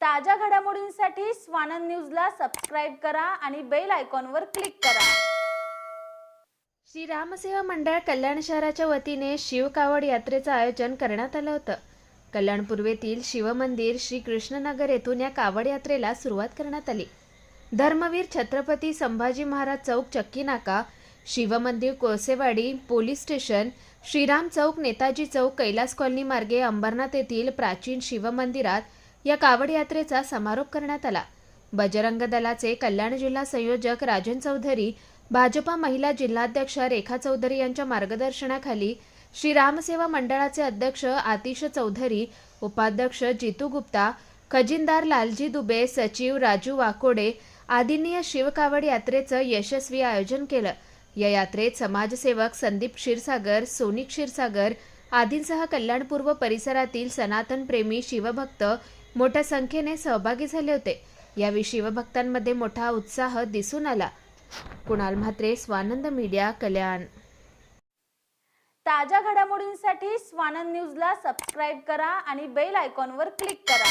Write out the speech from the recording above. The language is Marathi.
ताज्या घडामोडींसाठी स्वानंद न्यूजला सबस्क्राईब करा आणि बेल आयकॉनवर क्लिक करा. श्री रामसेवा मंडळ कल्याण शहराच्या वतीने शिवकावड यात्रेचं आयोजन करण्यात आलं होतं. कल्याण पूर्वेतील शिवमंदिर श्री कृष्णनगर येथून या कावड यात्रेला सुरुवात करण्यात आली. Dharmaveer Chhatrapati Sambhaji Maharaj Chowk Chakki Naka Shivmandir Kolsewadi police station Shriram Chowk Netaji Chowk Kailas colony मार्गे अंबरनाथ येथील प्राचीन शिवमंदिरात या कावड यात्रेचा समारोप करण्यात आला. बजरंग दलाचे कल्याण जिल्हा संयोजक राजन चौधरी भाजपा महिला जिल्हाध्यक्ष रेखा चौधरी यांच्या मार्गदर्शनाखाली श्री रामसेवा मंडळाचे अध्यक्ष आतिश चौधरी उपाध्यक्ष जितू गुप्ता खजिनदार लालजी दुबे सचिव राजू वाकोडे आदींनी या शिवकावड यात्रेचं यशस्वी आयोजन केलं. या यात्रेत समाजसेवक संदीप क्षीरसागर सोनी क्षीरसागर आदींसह कल्याणपूर्व परिसरातील सनातन प्रेमी शिवभक्त मोठ्या संख्येने सहभागी झाले होते. यावेळी शिवभक्तांमध्ये मोठा उत्साह दिसून आला. कुणाल म्हात्रे स्वानंद मीडिया कल्याण. ताज्या घडामोडींसाठी स्वानंद न्यूजला सबस्क्राईब करा आणि बेल आयकॉनवर क्लिक करा.